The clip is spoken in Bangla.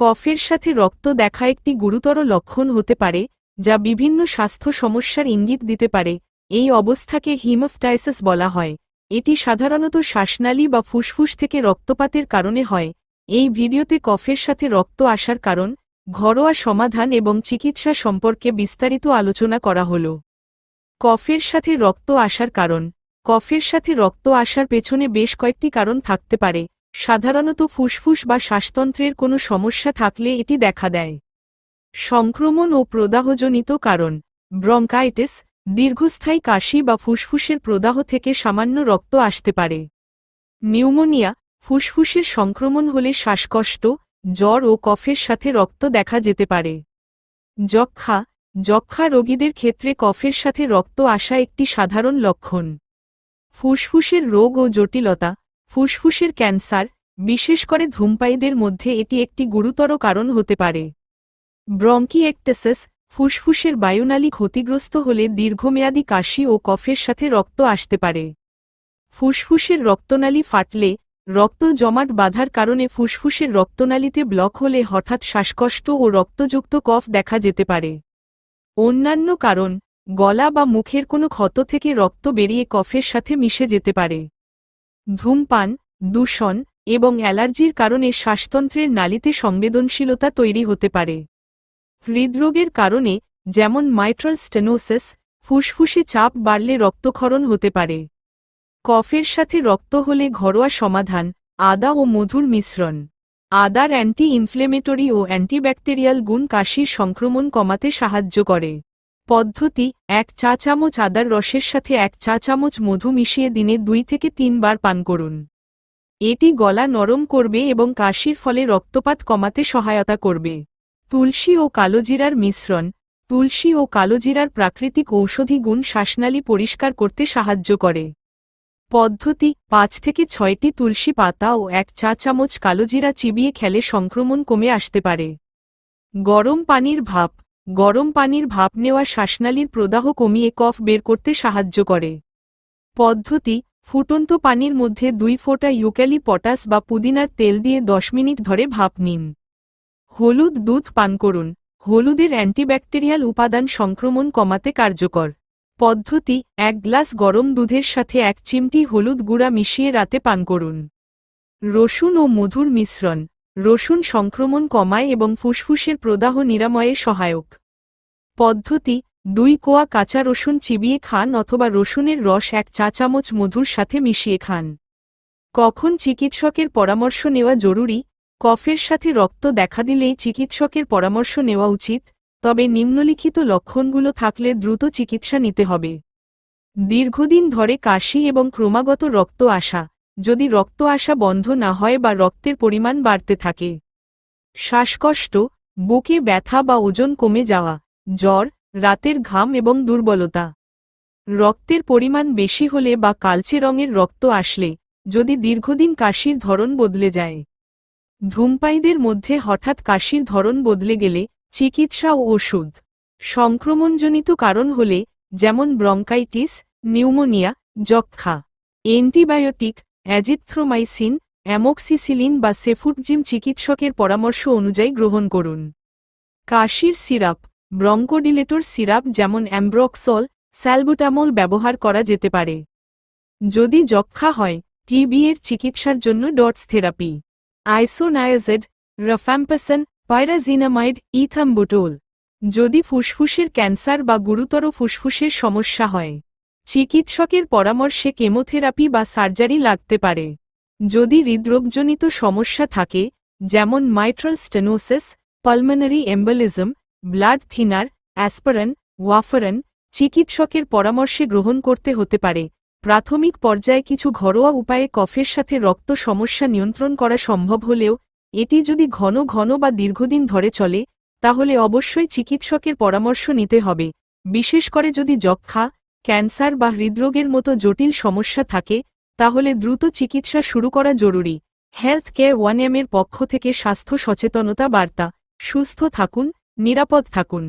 কফের সাথে রক্ত দেখা একটি গুরুতর লক্ষণ হতে পারে, যা বিভিন্ন স্বাস্থ্য সমস্যার ইঙ্গিত দিতে পারে, এই অবস্থাকে হিমফটাইসিস বলা হয়। এটি সাধারণত শ্বাসনালী বা ফুসফুস থেকে রক্তপাতের কারণে হয়। এই ভিডিওতে কফের সাথে রক্ত আসার কারণ, ঘরোয়া সমাধান এবং চিকিৎসা সম্পর্কে বিস্তারিত আলোচনা করা হল। কফের সাথে রক্ত আসার কারণ। কফের সাথে রক্ত আসার পেছনে বেশ কয়েকটি কারণ থাকতে পারে। সাধারণত ফুসফুস বা শ্বাসতন্ত্রের কোনো সমস্যা থাকলে এটি দেখা দেয়। সংক্রমণ ও প্রদাহজনিত কারণ, ব্রঙ্কাইটিস, দীর্ঘস্থায়ী কাশি বা ফুসফুসের প্রদাহ থেকে সামান্য রক্ত আসতে পারে। নিউমোনিয়া, ফুসফুসের সংক্রমণ হলে শ্বাসকষ্ট, জ্বর ও কফের সাথে রক্ত দেখা যেতে পারে। যক্ষা যক্ষা রোগীদের ক্ষেত্রে কফের সাথে রক্ত আসা একটি সাধারণ লক্ষণ। ফুসফুসের রোগ ও জটিলতা ফুসফুসের ক্যান্সার, বিশেষ করে ধূমপায়ীদের মধ্যে এটি একটি গুরুতর কারণ হতে পারে। ব্রঙ্কিএক্টেসিস ফুসফুসের বায়ুনালী ক্ষতিগ্রস্ত হলে দীর্ঘমেয়াদী কাশি ও কফের সাথে রক্ত আসতে পারে। ফুসফুসের রক্তনালী ফাটলে, রক্ত জমাট বাঁধার কারণে ফুসফুসের রক্তনালীতে ব্লক হলে হঠাৎ শ্বাসকষ্ট ও রক্তযুক্ত কফ দেখা যেতে পারে। অন্যান্য কারণ, গলা বা মুখের কোনো ক্ষত থেকে রক্ত বেরিয়ে কফের সাথে মিশে যেতে পারে। ধূমপান, দূষণ এবং অ্যালার্জির কারণে শ্বাসতন্ত্রের নালীতে সংবেদনশীলতা তৈরি হতে পারে। হৃদরোগের কারণে যেমন মাইট্রাল স্টেনোসিস ফুসফুসে চাপ বাড়লে রক্তক্ষরণ হতে পারে। কফের সাথে রক্ত হলে ঘরোয়া সমাধান, আদা ও মধুর মিশ্রণ। আদার অ্যান্টি ইনফ্লেমেটরি ও অ্যান্টিব্যাকটেরিয়াল গুণ কাশির সংক্রমণ কমাতে সাহায্য করে। পদ্ধতি, এক চা চামচ আদার রসের সাথে এক চা চামচ মধু মিশিয়ে দিনে দুই থেকে তিনবার পান করুন। এটি গলা নরম করবে এবং কাশির ফলে রক্তপাত কমাতে সহায়তা করবে। তুলসী ও কালোজিরার মিশ্রণ, তুলসী ও কালোজিরার প্রাকৃতিক ঔষধি গুণ শ্বাসনালী পরিষ্কার করতে সাহায্য করে। পদ্ধতি, পাঁচ থেকে ছয়টি তুলসী পাতা ও এক চা চামচ কালোজিরা চিবিয়ে খেলে সংক্রমণ কমে আসতে পারে। গরম পানির ভাপ গরম পানির ভাপ নেওয়া শ্বাসনালীর প্রদাহ কমিয়ে কফ বের করতে সাহায্য করে। পদ্ধতি, ফুটন্ত পানির মধ্যে দুই ফোঁটা ইউক্যালি পটাস বা পুদিনার তেল দিয়ে দশ মিনিট ধরে ভাপ নিন। হলুদ দুধ পান করুন। হলুদের অ্যান্টিব্যাকটেরিয়াল উপাদান সংক্রমণ কমাতে কার্যকর। পদ্ধতি, এক গ্লাস গরম দুধের সাথে এক চিমটি হলুদ গুঁড়া মিশিয়ে রাতে পান করুন। রসুন ও মধুর মিশ্রণ। রসুন সংক্রমণ কমায় এবং ফুসফুসের প্রদাহ নিরাময়ে সহায়ক। পদ্ধতি, দুই কোয়া কাঁচা রসুন চিবিয়ে খান অথবা রসুনের রস এক চা চামচ মধুর সাথে মিশিয়ে খান। কখন চিকিৎসকের পরামর্শ নেওয়া জরুরি? কফের সাথে রক্ত দেখা দিলেই চিকিৎসকের পরামর্শ নেওয়া উচিত, তবে নিম্নলিখিত লক্ষণগুলো থাকলে দ্রুত চিকিৎসা নিতে হবে। দীর্ঘদিন ধরে কাশি এবং ক্রমাগত রক্ত আসা, যদি রক্ত আসা বন্ধ না হয় বা রক্তের পরিমাণ বাড়তে থাকে। শ্বাসকষ্ট, বুকে ব্যথা বা ওজন কমে যাওয়া জ্বর, রাতের ঘাম এবং দুর্বলতা। রক্তের পরিমাণ বেশি হলে বা কালচে রঙের রক্ত আসলে, যদি দীর্ঘদিন কাশির ধরন বদলে যায়। ধূমপায়ীদের মধ্যে হঠাৎ কাশির ধরন বদলে গেলে চিকিৎসা ও ওষুধ। সংক্রমণজনিত কারণ হলে, যেমন ব্রঙ্কাইটিস, নিউমোনিয়া যক্ষা অ্যান্টিবায়োটিক, অ্যাজিথ্রোমাইসিন, অ্যামোক্সিসিলিন বা সেফুটজিম চিকিৎসকের পরামর্শ অনুযায়ী গ্রহণ করুন। কাশির সিরাপ ব্রঙ্কোডিলেটর সিরাপ যেমন অ্যাম্ব্রক্সল, স্যালবুটামল ব্যবহার করা যেতে পারে। যদি যক্ষা হয়, টিবি এর চিকিৎসার জন্য DOTS therapy. Isoniazid, rifampicin, pyrazinamide, ethambutol. যদি ফুসফুসের ক্যান্সার বা গুরুতর ফুসফুসের সমস্যা হয়, চিকিৎসকের পরামর্শে কেমোথেরাপি বা সার্জারি লাগতে পারে। যদি হৃদরোগজনিত সমস্যা থাকে, যেমন mitral stenosis pulmonary embolism blood thinner, aspirin, warfarin চিকিৎসকের পরামর্শে গ্রহণ করতে হতে পারে। প্রাথমিক পর্যায়ে কিছু ঘরোয়া উপায়ে কফের সাথে রক্ত সমস্যা নিয়ন্ত্রণ করা সম্ভব হলেও, এটি যদি ঘন ঘন বা দীর্ঘদিন ধরে চলে, তাহলে অবশ্যই চিকিৎসকের পরামর্শ নিতে হবে। বিশেষ করে যদি যক্ষা ক্যান্সার বা হৃদরোগের মতো জটিল সমস্যা থাকে, তাহলে দ্রুত চিকিৎসা শুরু করা জরুরি। হেলথ কেয়ার ওয়ান পক্ষ থেকে স্বাস্থ্য সচেতনতা বার্তা। সুস্থ থাকুন নিরাপদ থাকুন।